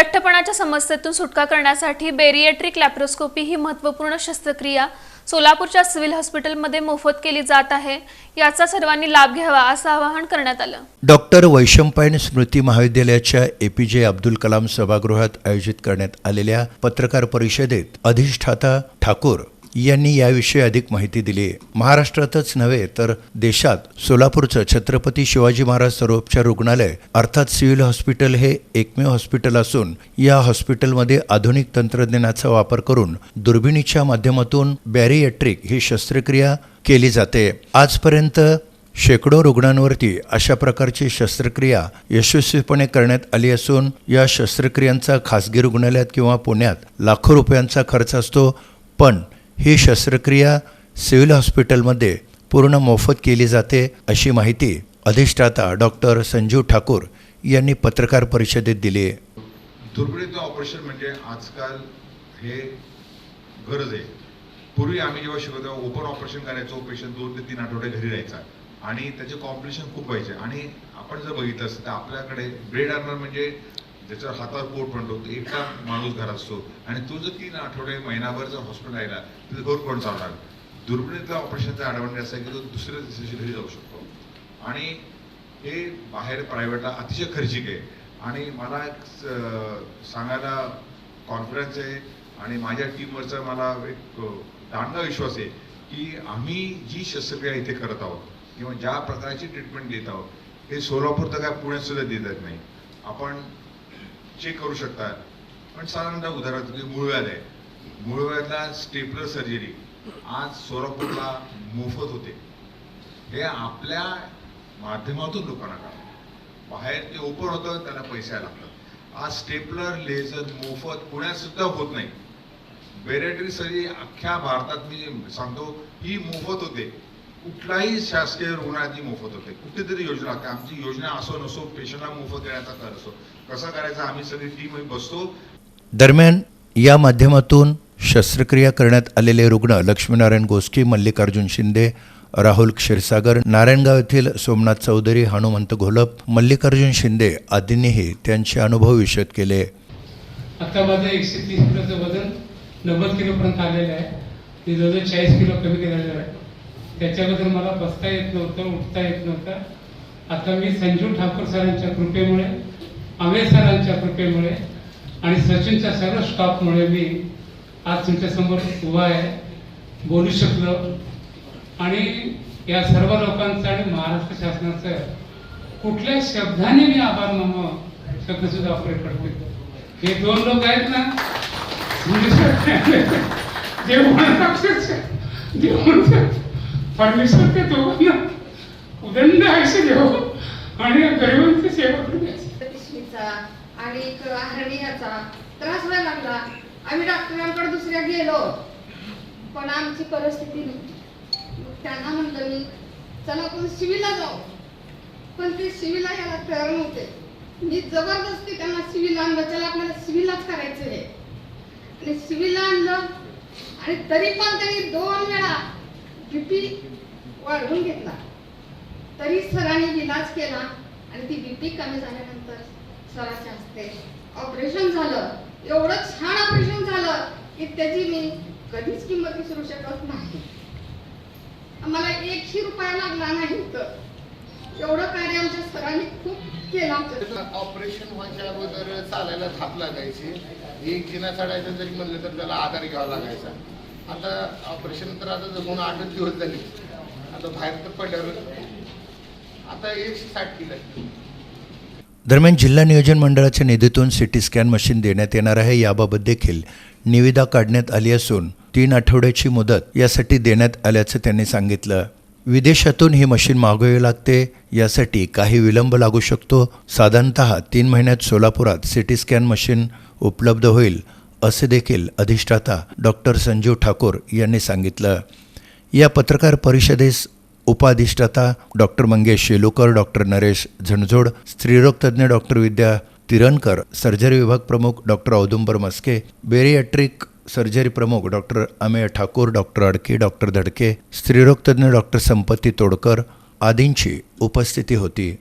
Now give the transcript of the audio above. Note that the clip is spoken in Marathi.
लठ्ठपणाच्या समस्येतून सुटका करण्यासाठी बेरिएट्रिक लॅप्रोस्कोपी ही महत्त्वपूर्ण शस्त्रक्रिया सोलापूरच्या सिव्हिल हॉस्पिटलमध्ये मोफत केली जात आहे. याचा सर्वांनी लाभ घ्यावा असं आवाहन करण्यात आलं. डॉक्टर वैशंपायन स्मृती महाविद्यालयाच्या एपीजे अब्दुल कलाम सभागृहात आयोजित करण्यात आलेल्या पत्रकार परिषदेत अधिष्ठाता ठाकूर यांनी याविषयी अधिक माहिती दिली. महाराष्ट्रातच नव्हे तर देशात सोलापूरचं छत्रपती शिवाजी महाराज सर्वोपचार रुग्णालय अर्थात सिव्हिल हॉस्पिटल हे एकमेव हॉस्पिटल असून या हॉस्पिटलमध्ये आधुनिक तंत्रज्ञानाचा वापर करून दुर्बिणीच्या माध्यमातून बॅरिएट्रिक ही शस्त्रक्रिया केली जाते. आजपर्यंत शेकडो रुग्णांवरती अशा प्रकारची शस्त्रक्रिया यशस्वीपणे करण्यात आली असून या शस्त्रक्रियांचा खासगी रुग्णालयात किंवा पुण्यात लाखो रुपयांचा खर्च असतो पण ही शस्त्रक्रिया सिव्हिल हॉस्पिटलमध्ये पूर्ण मोफत केली जाते अशी माहिती अधिष्ठाता डॉक्टर संजीव ठाकूर यांनी पत्रकार परिषदेत दिली दुर्बिणीचं ऑपरेशन म्हणजे आजकाल हे गरज आहे. पूर्वी आम्ही जेव्हा शिकवतो तेव्हा ओपन ऑपरेशन करायचो पेशंट दोन ते तीन आठवडे घरी राहायचा. आणि त्याचे कॉम्प्लिकेशन खूप व्हायचे. आणि आपण जर बघितलं असतं तर आपल्याकडे ब्रेड अर्नर म्हणजे ज्याच्यावर हातावर पोट म्हणतो एकटा माणूस घरात असतो. आणि तो जर तीन आठवडे महिनाभर जर हॉस्पिटल राहिला तर घर कोण चालणार दुर्बिणीतल्या ऑपरेशनचा ॲडव्हान्टेज असा की तो दुसऱ्या दिवशी घरी जाऊ शकतो. आणि हे बाहेर प्रायव्हेटला अतिशय खर्चिक आहे. आणि मला एक सांगायला कॉन्फिडन्स आहे आणि माझ्या टीमवरचा मला एक दांडा विश्वास आहे की आम्ही जी शस्त्रक्रिया इथे करत आहोत किंवा ज्या प्रकारची ट्रीटमेंट देत आहोत हे सोलापूर तर काय पुण्यात सुद्धा देत नाही. आपण चेक करू शकतात. पण साधारणतः उदाहरणार्थ तुम्ही मूळव्याध आहे. मूळव्याधला स्टेपलर सर्जरी. आज सोलापूरला मोफत होते. हे आपल्या माध्यमातून लोकांना कळलं बाहेर ते ओपन होतं त्याला पैसे लागतात. आज स्टेपलर लेझर मोफत पुण्यात सुद्धा होत नाही. बेरेटरी सर्जरी अख्ख्या भारतात मी सांगतो ही मोफत होते. कुठलाही शासकीय रुग्णालयात ही मोफत होते कुठेतरी योजना लागते आमची योजना असो नसो पेशंटला मोफत देण्याचा कर असो कसं करायचं आम्ही सगळी टीम बसतो. दरम्यान या माध्यमातून शस्त्रक्रिया करण्यात आलेले रुग्ण लक्ष्मीनारायण गोस्की मल्लिकार्जुन शिंदे राहुल क्षीरसागर नारायणगाव येथील सोमनाथ चौधरी हनुमंत घोलप मल्लिकार्जुन शिंदे आदींनीही त्यांचे अनुभव विशद केले. आता माझं एकशे तीस किलोचं वजन नव्वद किलोपर्यंत आलेलं आहे. मी जवळजवळ चाळीस किलो कमी केलेलं आहे. त्याच्याबद्दल मला बसता येत नव्हतं उठता येत नव्हतं. आता मी संजू ठाकूर सरांच्या कृपेमुळे अमेय सरांच्या कृपेमुळे आणि सचिनच्या सर्व स्टाफमुळे मी आज तुमच्यासमोर उभा आहे. बोलू शकलो. आणि या सर्व लोकांचं आणि महाराष्ट्र शासनाचं कुठल्या शब्दाने मी आभार मानावं शब्दसुद्धा सुद्धा ऑपरेट हे दोन लोक आहेत ना जे म्हणत जे म्हणतात परमेश्वर ते दोघांना. उदंड आयुष्य देव आणि या गरिबांची सेवा करण्याची आणि एक त्रास व्हायला लागला. आम्ही डॉक्टरांकडे दुसऱ्या गेलो. पण आमची परिस्थिती नव्हती. मग त्यांना म्हणलं मी चला आपण शिवीला जाऊ. पण ते शिवीला यायला तयार नव्हते. मी जबरदस्ती त्यांना शिवीला आणलं. चला आपल्याला शिवीलाच करायचं आहे. आणि शिवीला आणलं. आणि तरी पण त्यांनी दोन वेळा बीपी वाढवून घेतला? तरी सरांनी इलाज केला आणि ती बीपी कमी झाल्यानंतर सराच्या हस्ते ऑपरेशन झालं. एवढं छान ऑपरेशन झालं की त्याची मी कधीच किंमत विसरू शकत नाही. आम्हाला एकही रुपया लागला नाही तर एवढं कार्य आमच्या सरांनी खूप केलं आमच्या ऑपरेशन व्हायच्या अगोदर चालायला थाप लागायची. एक जिना चढायचं जरी म्हणलं तर त्याला आधार घ्यावा लागायचा. आता ऑपरेशन तर आता जगून आठच दिवस झाले. आता बाहेर तर पडल्यावर आता एकशे साठ किलो आहे. दरम्यान जिल्हा नियोजन मंडळाच्या निधीतून सिटी स्कॅन मशीन देण्यात येणार आहे याबाबत देखील निविदा काढण्यात आली असून तीन आठवड्याची मुदत यासाठी देण्यात आल्याचं त्यांनी सांगितलं. विदेशातून ही मशीन मागवावी लागते यासाठी काही विलंब लागू शकतो. साधारणतः तीन महिन्यात सोलापुरात सिटी स्कॅन मशीन उपलब्ध होईल. असे देखील अधिष्ठाता डॉक्टर संजीव ठाकूर यांनी सांगितलं. या पत्रकार परिषदेस उपाधिष्ठाता डॉक्टर मंगेश शेलुकर डॉक्टर नरेश झणझोड स्त्रीरोगतज्ञ डॉक्टर विद्या तिरणकर सर्जरी विभाग प्रमुख doctor Audumbar Maske bariatric surgery प्रमुख doctor Amey Thakur doctor Adke doctor Dhadke स्त्रीरोगतज्ञ doctor Sampatti Todkar आदींची उपस्थिती होती.